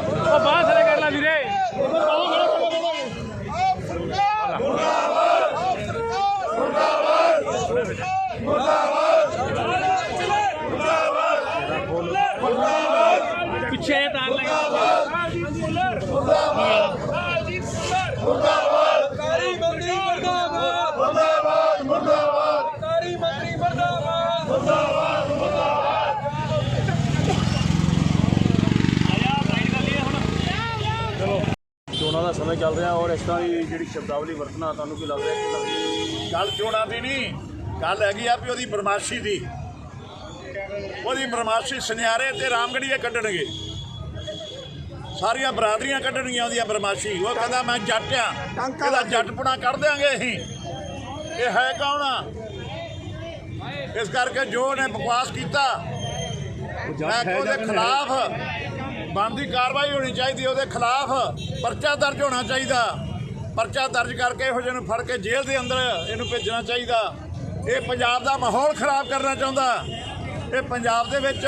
ਉਹ ਬਾਹਰ ਥਲੇ ਕਰ ਲੈ ਵੀਰੇ। ਪਿੱਛੇ ਤਾਰ ਕਾਰੀ ਮੰਤਰੀ ਮਰਦਾਬਾਦ ਮੁਰਦਾਬਾਦ ਮੁਰਦਾਬਾਦ ਕਾਰੀ ਮੰਤਰੀ ਮਰਦਾਬਾਦ ਚੋਣਾਂ ਦਾ ਸਮੇਂ ਚੱਲ ਰਿਹਾ ਔਰ ਇਸ ਤਰ੍ਹਾਂ ਦੀ ਜਿਹੜੀ ਸ਼ਬਦਾਵਲੀ ਵਰਤਣਾ ਤੁਹਾਨੂੰ ਕੀ ਲੱਗ ਰਿਹਾ ਕਿ ਗੱਲ ਚੋਣਾਂ ਦੀ ਨਹੀਂ ਗੱਲ ਹੈਗੀ ਆ ਵੀ ਉਹਦੀ ਬਰਮਾਸ਼ੀ ਦੀ। ਉਹਦੀ ਬਰਮਾਸ਼ੀ ਸੁਨਿਆਰੇ ਤੇ ਰਾਮਗੜੀਏ ਕੱਢਣਗੇ। ਸਾਰੀਆਂ ਬਰਾਦਰੀਆਂ ਕੱਢਣਗੀਆਂ ਉਹਦੀਆਂ ਬਰਮਾਸ਼ੀ। ਉਹ ਕਹਿੰਦਾ ਮੈਂ ਜੱਟ ਆ। ਇਹਦਾ ਜੱਟਪਣਾ ਕੱਢ ਦਿਆਂਗੇ ਅਸੀਂ। ਇਹ ਹੈ ਕੌਣ ਆ? ਇਸ ਕਰਕੇ ਜੋ ਉਹਨੇ ਬਕਵਾਸ ਕੀਤਾ ਮੈਂ ਉਹਦੇ ਖਿਲਾਫ ਬਣਦੀ ਕਾਰਵਾਈ ਹੋਣੀ ਚਾਹੀਦੀ, ਉਹਦੇ ਖਿਲਾਫ ਪਰਚਾ ਦਰਜ ਹੋਣਾ ਚਾਹੀਦਾ। ਪਰਚਾ ਦਰਜ ਕਰਕੇ ਇਹੋ ਜਿਹੇ ਨੂੰ ਫੜ ਕੇ ਜੇਲ੍ਹ ਦੇ ਅੰਦਰ ਇਹਨੂੰ ਭੇਜਣਾ ਚਾਹੀਦਾ। ਇਹ ਪੰਜਾਬ ਦਾ ਮਾਹੌਲ ਖਰਾਬ ਕਰਨਾ ਚਾਹੁੰਦਾ। ਇਹ ਪੰਜਾਬ ਦੇ ਵਿੱਚ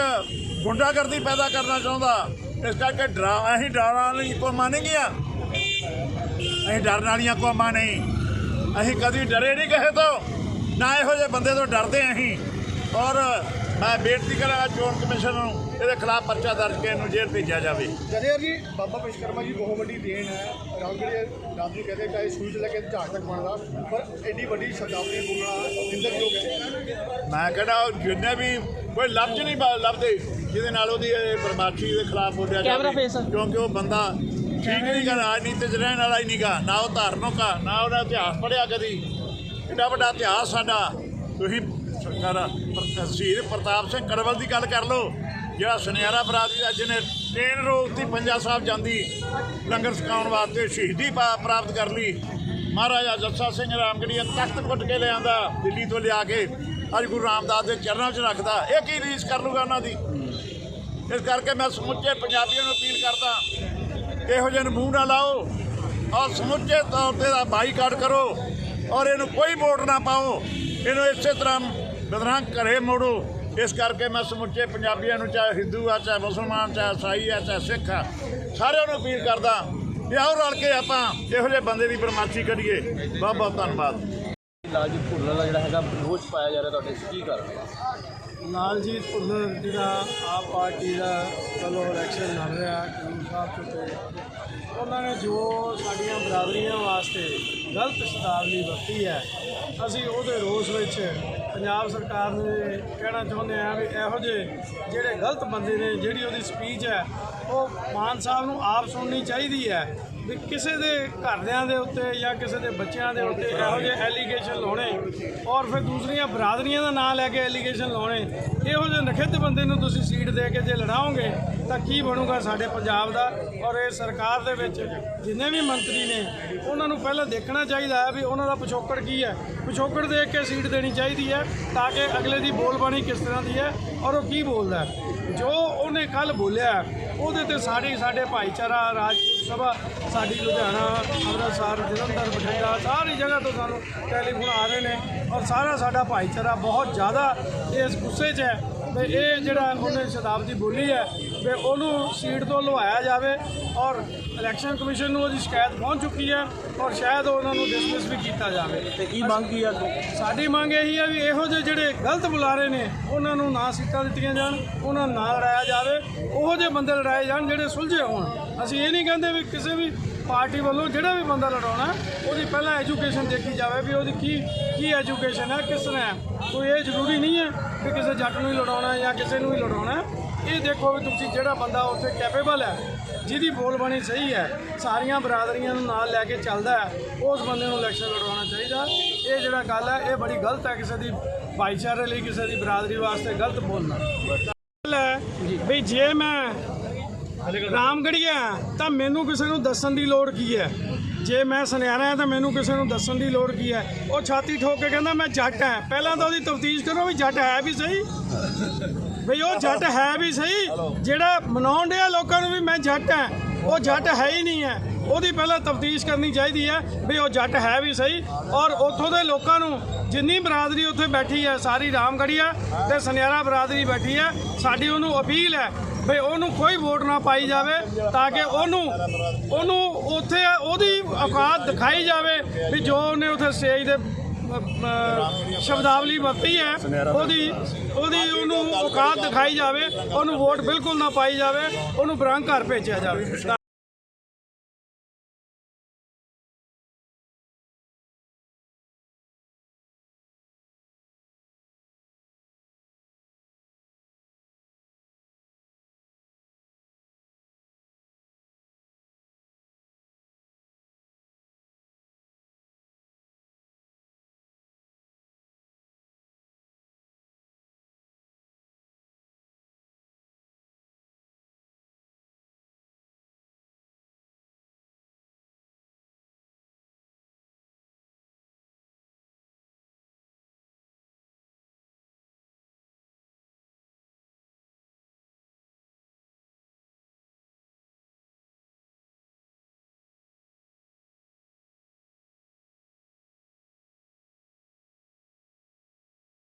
ਗੁੰਡਾਗਰਦੀ ਪੈਦਾ ਕਰਨਾ ਚਾਹੁੰਦਾ। ਇਸ ਕਰਕੇ ਡਰਾ, ਅਸੀਂ ਡਰਨ ਵਾਲੀ ਕੌਮਾਂ ਨਹੀਂ ਗਿਆ। ਅਸੀਂ ਡਰਨ ਵਾਲੀਆਂ ਕੌਮਾਂ ਨਹੀਂ। ਅਸੀਂ ਕਦੀ ਡਰੇ ਨਹੀਂ ਕਿਸੇ ਤੋਂ। ਨਾ ਇਹੋ ਜਿਹੇ ਬੰਦੇ ਤੋਂ ਡਰਦੇ ਅਸੀਂ। ਔਰ ਮੈਂ ਬੇਨਤੀ ਕਰਾਂਗਾ ਚੋਣ ਕਮਿਸ਼ਨ ਨੂੰ ਇਹਦੇ ਖਿਲਾਫ ਪਰਚਾ ਦਰਜ ਕੇ ਇਹਨੂੰ ਜੇਲ੍ਹ ਭੇਜਿਆ ਜਾਵੇ। ਜਦੇਰ ਜੀ ਬਾਬਾ ਵਿਸ਼ਕਰਮਾ ਜੀ ਬਹੁਤ ਵੱਡੀ ਦੇਣ ਹੈ। ਰਾਮਗੜੀ ਰਾਮ ਜੀ ਕਹਿੰਦੇ ਕਿ ਸੂਝ ਲੈ ਕੇ ਝਾੜ ਤੱਕ ਬਣਦਾ ਪਰ ਐਡੀ ਵੱਡੀ ਸ਼ਬਦਾਵਲੀ ਬੋਲਣਾ ਨਿੰਦਣਯੋਗ ਹੈ ਮੈਂ ਕਹਿੰਦਾ ਉਹ ਜਿੰਨੇ ਵੀ ਕੋਈ ਲਫ਼ਜ਼ ਨਹੀਂ ਲੱਭਦੇ ਜਿਹਦੇ ਨਾਲ ਉਹਦੀ ਬਰਬਾਦੀ ਦੇ ਖਿਲਾਫ ਬੋਲਿਆ ਜਾਵੇ ਕਿਉਂਕਿ ਉਹ ਬੰਦਾ ਠੀਕ ਨਹੀਂ ਗਾ ਰਾਜਨੀਤੀ 'ਚ ਰਹਿਣ ਵਾਲਾ ਹੀ ਨਹੀਂਗਾ ਨਾ ਉਹ ਧਾਰਮਿਕ ਆ ਨਾ ਉਹਦਾ ਇਤਿਹਾਸ ਪੜਿਆ ਕਦੀ। ਏਡਾ ਵੱਡਾ ਇਤਿਹਾਸ ਸਾਡਾ। ਤੁਸੀਂ ਸਰਕਾਰ ਸ਼ਹੀਦ ਪ੍ਰਤਾਪ ਸਿੰਘ ਕਰਵਲ ਦੀ ਗੱਲ ਕਰ ਲਓ। ਜਿਹੜਾ ਸੁਨਿਆਰਾ ਬਰਾਦਰੀ ਦਾ, ਜਿਹਨੇ ਟ੍ਰੇਨ ਰੋਡ ਰੋਕਤੀ ਪੰਜਾ ਸਾਹਿਬ ਜਾਂਦੀ, ਲੰਗਰ ਛਕਾਉਣ ਵਾਸਤੇ ਸ਼ਹੀਦੀ ਪਾ- ਪ੍ਰਾਪਤ ਕਰ ਲਈ। ਮਹਾਰਾਜਾ ਜੱਸਾ ਸਿੰਘ ਰਾਮਗੜੀਆ ਤਖਤ ਕੁੱਟ ਕੇ ਲਿਆਂਦਾ, ਦਿੱਲੀ ਤੋਂ ਲਿਆ ਕੇ, ਅੱਜ ਗੁਰੂ ਰਾਮਦਾਸ ਦੇ ਚਰਨਾਂ 'ਚ ਰੱਖਦਾ। ਇਹ ਕੀ ਰੀਸ ਕਰ ਲੂਗਾ ਉਹਨਾਂ ਦੀ? ਇਸ ਕਰਕੇ ਮੈਂ ਸਮੁੱਚੇ ਪੰਜਾਬੀਆਂ ਨੂੰ ਅਪੀਲ ਕਰਦਾ, ਇਹੋ ਜਿਹੇ ਨੂੰ ਮੂੰਹ ਨਾ ਲਾਓ ਔਰ ਸਮੁੱਚੇ ਤੌਰ ਤੇ ਦਾ ਬਾਈਕਾਟ ਕਰੋ ਔਰ ਇਹਨੂੰ ਕੋਈ ਵੋਟ ਨਾ ਪਾਓ। ਇਹਨੂੰ ਇਸੇ ਤਰ੍ਹਾਂ ਬਦਨਾਮ ਘਰੇ ਮੋੜੋ। ਇਸ ਕਰਕੇ ਮੈਂ ਸਮੁੱਚੇ ਪੰਜਾਬੀਆਂ ਨੂੰ ਚਾਹੇ ਹਿੰਦੂ ਆ ਚਾਹੇ ਮੁਸਲਮਾਨ ਚਾਹੇ ਸਾਈ ਆ ਚਾਹੇ ਸਿੱਖ ਆ ਸਾਰਿਆਂ ਨੂੰ ਅਪੀਲ ਕਰਦਾ ਕਿ ਆਓ ਰਲ ਕੇ ਆਪਾਂ ਇਹੋ ਜਿਹੇ ਬੰਦੇ ਦੀ ਬਰਮਾਚੀ ਕਰੀਏ। ਬਹੁਤ ਬਹੁਤ ਧੰਨਵਾਦ। ਲਾਲਜੀਤ ਭੁੱਲਰ ਦਾ ਜਿਹੜਾ ਹੈਗਾ ਦੋਸ਼ ਪਾਇਆ ਜਾ ਰਿਹਾ ਤੁਹਾਡੇ ਕੀ ਕਾਰਨ ਲਾਲਜੀਤ ਭੁੱਲਰ ਜਿਹੜਾ ਆਪ ਪਾਰਟੀ ਦਾ ਵੱਲੋਂ ਇਲੈਕਸ਼ਨ ਲੜ ਰਿਹਾ ਕਾਨੂੰਨ ਸਾਹਿਬ ਤੇ ਉਹਨਾਂ ਨੇ ਜੋ ਸਾਡੀਆਂ ਬਰਾਦਰੀਆਂ ਵਾਸਤੇ ਗਲਤ ਸ਼ਬਦਾਵਲੀ ਵਰਤੀ ਹੈ ਅਸੀਂ ਉਹਦੇ ਰੋਸ ਵਿੱਚ ਪੰਜਾਬ ਸਰਕਾਰ ਨੂੰ ਕਹਿਣਾ ਚਾਹੁੰਦੇ ਹਾਂ ਵੀ ਇਹੋ ਜਿਹੇ ਜਿਹੜੇ ਗਲਤ ਬੰਦੇ ਨੇ, ਜਿਹੜੀ ਉਹਦੀ ਸਪੀਚ ਹੈ, ਉਹ ਮਾਨ ਸਾਹਿਬ ਨੂੰ ਆਪ ਸੁਣਨੀ ਚਾਹੀਦੀ ਹੈ ਵੀ ਕਿਸੇ ਦੇ ਘਰਦਿਆਂ ਦੇ ਉੱਤੇ ਜਾਂ ਕਿਸੇ ਦੇ ਬੱਚਿਆਂ ਦੇ ਉੱਤੇ ਇਹੋ ਜਿਹੇ ਐਲੀਗੇਸ਼ਨ ਲਾਉਣੇ ਔਰ ਫਿਰ ਦੂਸਰੀਆਂ ਬਰਾਦਰੀਆਂ ਦਾ ਨਾਂ ਲੈ ਕੇ ਐਲੀਗੇਸ਼ਨ ਲਾਉਣੇ, ਇਹੋ ਜਿਹੇ ਨਖਿੱਧ ਬੰਦੇ ਨੂੰ ਤੁਸੀਂ ਸੀਟ ਦੇ ਕੇ ਜੇ ਲੜਾਓਗੇ ਤਾਂ ਕੀ ਬਣੂਗਾ ਸਾਡੇ ਪੰਜਾਬ ਦਾ? ਔਰ ਇਹ ਸਰਕਾਰ ਦੇ ਵਿੱਚ ਜਿੰਨੇ ਵੀ ਮੰਤਰੀ ਨੇ, ਉਹਨਾਂ ਨੂੰ ਪਹਿਲਾਂ ਦੇਖਣਾ ਚਾਹੀਦਾ ਹੈ ਵੀ ਉਹਨਾਂ ਦਾ ਪਿਛੋਕੜ ਕੀ ਹੈ। ਪਿਛੋਕੜ ਦੇਖ ਕੇ ਸੀਟ ਦੇਣੀ ਚਾਹੀਦੀ ਹੈ ਤਾਂ ਕਿ ਅਗਲੇ ਦੀ ਬੋਲਬਾਣੀ ਕਿਸ ਤਰ੍ਹਾਂ ਦੀ ਹੈ ਔਰ ਉਹ ਕੀ ਬੋਲਦਾ ਜੋ ਉਹਨੇ ਕੱਲ ਬੋਲਿਆ ਉਹਦੇ ਤੇ ਸਾਡੀ, ਸਾਡੇ ਭਾਈਚਾਰਾ, ਰਾਜਪੂਤ ਸਭਾ, ਸਾਡੀ ਲੁਧਿਆਣਾ, ਅੰਮ੍ਰਿਤਸਰ, ਜਲੰਧਰ, ਬਠਿੰਡਾ, ਸਾਰੀ ਜਗ੍ਹਾ ਤੋਂ ਸਾਨੂੰ ਟੈਲੀਫੋਨ ਆ ਰਹੇ ਨੇ ਔਰ ਸਾਰਾ ਸਾਡਾ ਭਾਈਚਾਰਾ ਬਹੁਤ ਜ਼ਿਆਦਾ ਇਸ ਗੁੱਸੇ 'ਚ ਹੈ। ਵੀ ਇਹ ਜਿਹੜਾ ਉਹਨੇ ਸ਼ਤਾਬਦੀ ਬੋਲੀ ਹੈ ਵੀ ਉਹਨੂੰ ਸੀਟ ਤੋਂ ਲਵਾਇਆ ਜਾਵੇ ਔਰ ਇਲੈਕਸ਼ਨ ਕਮਿਸ਼ਨ ਨੂੰ ਉਹਦੀ ਸ਼ਿਕਾਇਤ ਪਹੁੰਚ ਚੁੱਕੀ ਹੈ ਔਰ ਸ਼ਾਇਦ ਉਹਨਾਂ ਨੂੰ ਡਿਸਮਿਸ ਵੀ ਕੀਤਾ ਜਾਵੇ ਤੇ ਕੀ ਮੰਗ ਕੀ ਆ? ਸਾਡੀ ਮੰਗ ਇਹੀ ਹੈ ਵੀ ਇਹੋ ਜਿਹੇ ਜਿਹੜੇ ਗਲਤ ਬੁਲਾਰੇ ਨੇ ਉਹਨਾਂ ਨੂੰ ਨਾ ਸੀਟਾਂ ਦਿੱਤੀਆਂ ਜਾਣ ਉਹਨਾਂ ਨੂੰ ਨਾ ਲੜਾਇਆ ਜਾਵੇ ਉਹੋ ਜਿਹੇ ਬੰਦੇ ਲੜਾਏ ਜਾਣ ਜਿਹੜੇ ਸੁਲਝੇ ਹੋਣ ਅਸੀਂ ਇਹ ਨਹੀਂ ਕਹਿੰਦੇ ਵੀ ਕਿਸੇ ਵੀ ਪਾਰਟੀ ਵੱਲੋਂ ਜਿਹੜਾ ਵੀ ਬੰਦਾ ਲੜਾਉਣਾ ਉਹਦੀ ਪਹਿਲਾਂ ਐਜੂਕੇਸ਼ਨ ਦੇਖੀ ਜਾਵੇ ਵੀ ਉਹਦੀ ਕੀ ਕੀ ਐਜੂਕੇਸ਼ਨ ਹੈ ਕਿਸ ਤਰ੍ਹਾਂ ਹੈ ਕੋਈ ਇਹ ਜ਼ਰੂਰੀ ਨਹੀਂ ਹੈ ਕਿ ਕਿਸੇ ਜੱਟ ਨੂੰ ਹੀ ਲੜਾਉਣਾ ਜਾਂ ਕਿਸੇ ਨੂੰ ਹੀ ਲੜਾਉਣਾ ਹੈ। ਇਹ ਦੇਖੋ ਵੀ ਤੁਸੀਂ ਜਿਹੜਾ ਬੰਦਾ ਉੱਥੇ ਕੈਪੇਬਲ ਹੈ, ਜਿਹਦੀ ਬੋਲਬਾਣੀ ਸਹੀ ਹੈ, ਸਾਰੀਆਂ ਬਰਾਦਰੀਆਂ ਨੂੰ ਨਾਲ ਲੈ ਕੇ ਚੱਲਦਾ ਹੈ, ਉਸ ਬੰਦੇ ਨੂੰ ਇਲੈਕਸ਼ਨ ਲੜਵਾਉਣਾ ਚਾਹੀਦਾ। ਇਹ ਜਿਹੜਾ ਗੱਲ ਹੈ, ਇਹ ਬੜੀ ਗਲਤ ਹੈ ਕਿਸੇ ਦੀ ਭਾਈਚਾਰੇ ਲਈ, ਕਿਸੇ ਦੀ ਬਰਾਦਰੀ ਵਾਸਤੇ ਗਲਤ ਬੋਲਣਾ। ਗੱਲ ਹੈ ਵੀ ਜੇ ਮੈਂ ਰਾਮਗੜੀਆ ਤਾਂ ਮੈਨੂੰ ਕਿਸੇ ਨੂੰ ਦੱਸਣ ਦੀ ਲੋੜ ਕੀ ਹੈ? ਜੇ ਮੈਂ ਸੁਨਿਆਰਾ ਹਾਂ, ਤਾਂ ਮੈਨੂੰ ਕਿਸੇ ਨੂੰ ਦੱਸਣ ਦੀ ਲੋੜ ਕੀ ਹੈ? ਉਹ ਛਾਤੀ ਠੋਕ ਕੇ ਕਹਿੰਦਾ, ਮੈਂ ਜੱਟ ਹਾਂ। ਪਹਿਲਾਂ ਤਾਂ ਉਹਦੀ ਤਫਤੀਸ਼ ਕਰੋ ਵੀ ਜੱਟ ਹੈ ਵੀ ਸਹੀ। ਬਈ ਉਹ ਜੱਟ ਹੈ ਵੀ ਸਹੀ ਜਿਹੜਾ ਮਨਾਉਣ ਡਿਆ ਲੋਕਾਂ ਨੂੰ ਵੀ ਮੈਂ ਜੱਟ ਹਾਂ ਉਹ ਜੱਟ ਹੈ ਹੀ ਨਹੀਂ ਹੈ। ਉਹਦੀ ਪਹਿਲਾਂ ਤਫਤੀਸ਼ ਕਰਨੀ ਚਾਹੀਦੀ ਹੈ ਵੀ ਉਹ ਜੱਟ ਹੈ ਵੀ ਸਹੀ ਔਰ ਉੱਥੋਂ ਦੇ ਲੋਕਾਂ ਨੂੰ ਜਿੰਨੀ ਬਰਾਦਰੀ ਉੱਥੇ ਬੈਠੀ ਹੈ ਸਾਰੀ ਰਾਮਗੜੀਆ ਤੇ ਸੁਨਿਆਰਾ ਬਰਾਦਰੀ ਬੈਠੀ ਹੈ ਸਾਡੀ ਉਹਨੂੰ ਅਪੀਲ ਹੈ ਵੀ ਉਹਨੂੰ ਕੋਈ ਵੋਟ ਨਾ ਪਾਈ ਜਾਵੇ ਤਾਂ ਕਿ ਉਹਨੂੰ ਉਹਨੂੰ ਉੱਥੇ ਉਹਦੀ ਔਕਾਤ ਦਿਖਾਈ ਜਾਵੇ ਵੀ ਜੋ ਉਹਨੇ ਉੱਥੇ ਸਟੇਜ ਦੇ ਸ਼ਬਦਾਵਲੀ ਵਰਤੀ ਹੈ। ਉਹਦੀ ਉਹਦੀ ਉਹਨੂੰ ਔਕਾਤ ਦਿਖਾਈ ਜਾਵੇ, ਉਹਨੂੰ ਵੋਟ ਬਿਲਕੁਲ ਨਾ ਪਾਈ ਜਾਵੇ, ਉਹਨੂੰ ਬਰੰਗ ਘਰ ਭੇਜਿਆ ਜਾਵੇ।